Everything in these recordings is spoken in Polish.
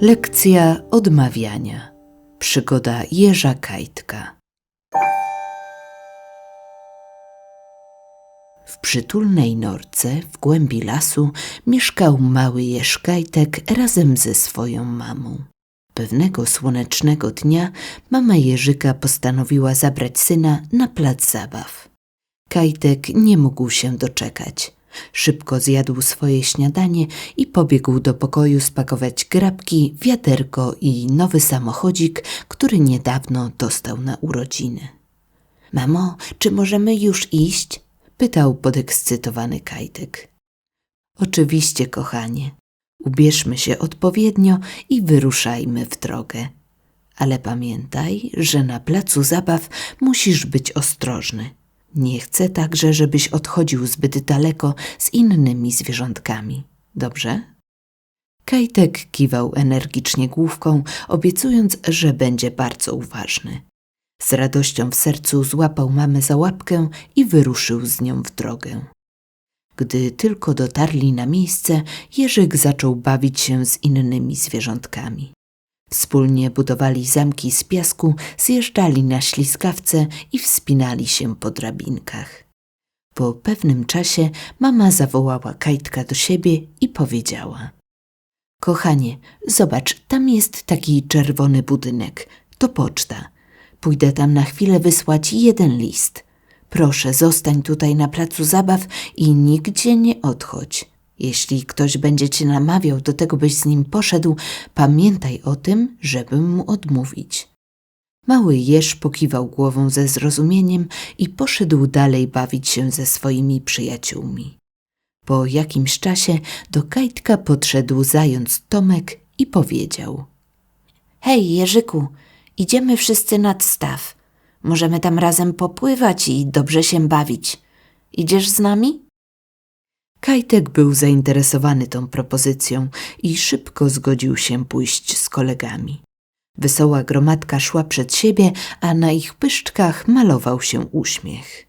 Lekcja odmawiania. Przygoda Jerza Kajtka. W przytulnej norce w głębi lasu mieszkał mały Jerz Kajtek razem ze swoją mamą. Pewnego słonecznego dnia mama Jerzyka postanowiła zabrać syna na plac zabaw. Kajtek nie mógł się doczekać. Szybko zjadł swoje śniadanie i pobiegł do pokoju spakować grabki, wiaderko i nowy samochodzik, który niedawno dostał na urodziny. Mamo, czy możemy już iść? pytał podekscytowany Kajtek. Oczywiście, kochanie. Ubierzmy się odpowiednio i wyruszajmy w drogę. Ale pamiętaj, że na placu zabaw musisz być ostrożny. Nie chcę także, żebyś odchodził zbyt daleko z innymi zwierzątkami. Dobrze? Kajtek kiwał energicznie główką, obiecując, że będzie bardzo uważny. Z radością w sercu złapał mamę za łapkę i wyruszył z nią w drogę. Gdy tylko dotarli na miejsce, Jerzyk zaczął bawić się z innymi zwierzątkami. Wspólnie budowali zamki z piasku, zjeżdżali na ślizgawce i wspinali się po drabinkach. Po pewnym czasie mama zawołała Kajtka do siebie i powiedziała: Kochanie, zobacz, tam jest taki czerwony budynek. To poczta. Pójdę tam na chwilę wysłać jeden list. Proszę, zostań tutaj na placu zabaw i nigdzie nie odchodź. Jeśli ktoś będzie cię namawiał do tego, byś z nim poszedł, pamiętaj o tym, żeby mu odmówić. Mały jeż pokiwał głową ze zrozumieniem i poszedł dalej bawić się ze swoimi przyjaciółmi. Po jakimś czasie do Kajtka podszedł zając Tomek i powiedział – Hej, Jerzyku, idziemy wszyscy nad staw. Możemy tam razem popływać i dobrze się bawić. Idziesz z nami? Kajtek był zainteresowany tą propozycją i szybko zgodził się pójść z kolegami. Wesoła gromadka szła przed siebie, a na ich pyszczkach malował się uśmiech.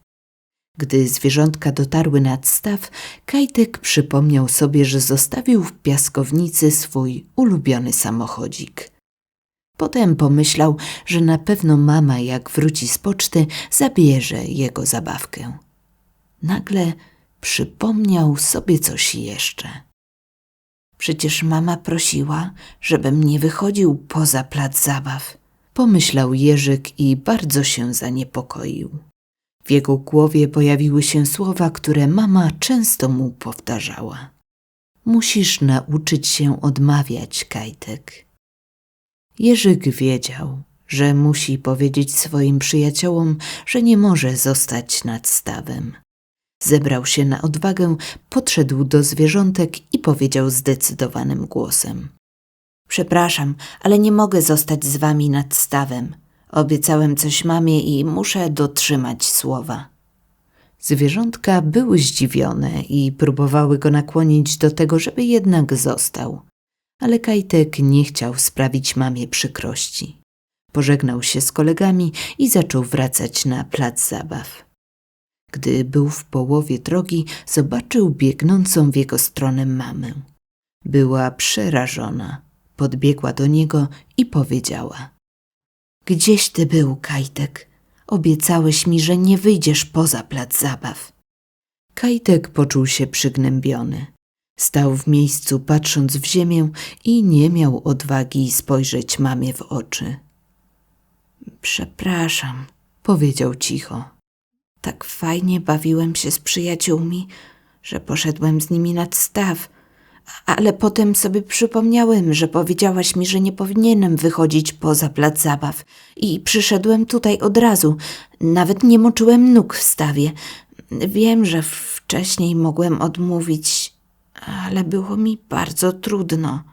Gdy zwierzątka dotarły nad staw, Kajtek przypomniał sobie, że zostawił w piaskownicy swój ulubiony samochodzik. Potem pomyślał, że na pewno mama, jak wróci z poczty, zabierze jego zabawkę. Nagle przypomniał sobie coś jeszcze. Przecież mama prosiła, żebym nie wychodził poza plac zabaw. Pomyślał Jerzyk i bardzo się zaniepokoił. W jego głowie pojawiły się słowa, które mama często mu powtarzała. Musisz nauczyć się odmawiać, Kajtek. Jerzyk wiedział, że musi powiedzieć swoim przyjaciołom, że nie może zostać nad stawem. Zebrał się na odwagę, podszedł do zwierzątek i powiedział zdecydowanym głosem: Przepraszam, ale nie mogę zostać z wami nad stawem. Obiecałem coś mamie i muszę dotrzymać słowa. Zwierzątka były zdziwione i próbowały go nakłonić do tego, żeby jednak został. Ale Kajtek nie chciał sprawić mamie przykrości. Pożegnał się z kolegami i zaczął wracać na plac zabaw. Gdy był w połowie drogi, zobaczył biegnącą w jego stronę mamę. Była przerażona. Podbiegła do niego i powiedziała: Gdzieś ty był, Kajtek? Obiecałeś mi, że nie wyjdziesz poza plac zabaw. Kajtek poczuł się przygnębiony. Stał w miejscu, patrząc w ziemię i nie miał odwagi spojrzeć mamie w oczy. Przepraszam, powiedział cicho. Tak fajnie bawiłem się z przyjaciółmi, że poszedłem z nimi nad staw. Ale potem sobie przypomniałem, że powiedziałaś mi, że nie powinienem wychodzić poza plac zabaw i przyszedłem tutaj od razu. Nawet nie moczyłem nóg w stawie. Wiem, że wcześniej mogłem odmówić, ale było mi bardzo trudno.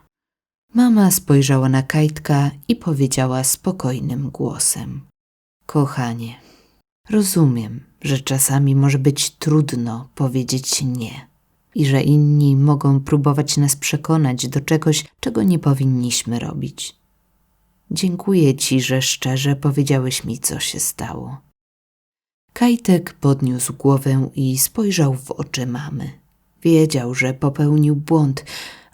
Mama spojrzała na Kajtka i powiedziała spokojnym głosem: Kochanie, rozumiem, że czasami może być trudno powiedzieć nie i że inni mogą próbować nas przekonać do czegoś, czego nie powinniśmy robić. Dziękuję ci, że szczerze powiedziałeś mi, co się stało. Kajtek podniósł głowę i spojrzał w oczy mamy. Wiedział, że popełnił błąd,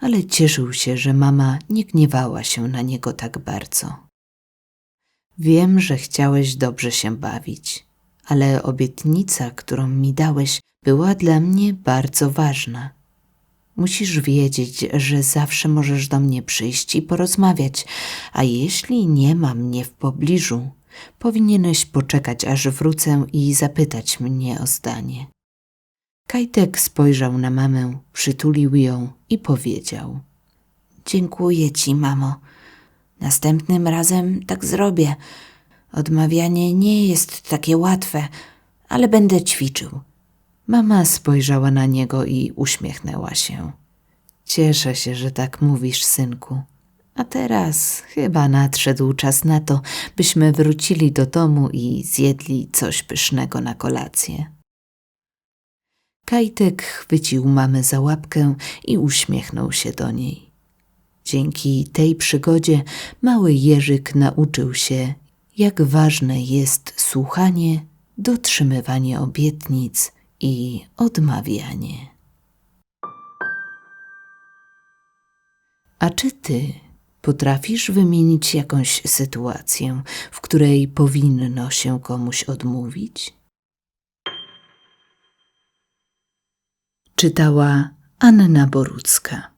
ale cieszył się, że mama nie gniewała się na niego tak bardzo. Wiem, że chciałeś dobrze się bawić, ale obietnica, którą mi dałeś, była dla mnie bardzo ważna. Musisz wiedzieć, że zawsze możesz do mnie przyjść i porozmawiać, a jeśli nie ma mnie w pobliżu, powinieneś poczekać, aż wrócę i zapytać mnie o zdanie. Kajtek spojrzał na mamę, przytulił ją i powiedział: Dziękuję ci, mamo. Następnym razem tak zrobię. Odmawianie nie jest takie łatwe, ale będę ćwiczył. Mama spojrzała na niego i uśmiechnęła się. Cieszę się, że tak mówisz, synku. A teraz chyba nadszedł czas na to, byśmy wrócili do domu i zjedli coś pysznego na kolację. Kajtek chwycił mamę za łapkę i uśmiechnął się do niej. Dzięki tej przygodzie mały Jerzyk nauczył się, jak ważne jest słuchanie, dotrzymywanie obietnic i odmawianie. A czy ty potrafisz wymienić jakąś sytuację, w której powinno się komuś odmówić? Czytała Anna Borucka.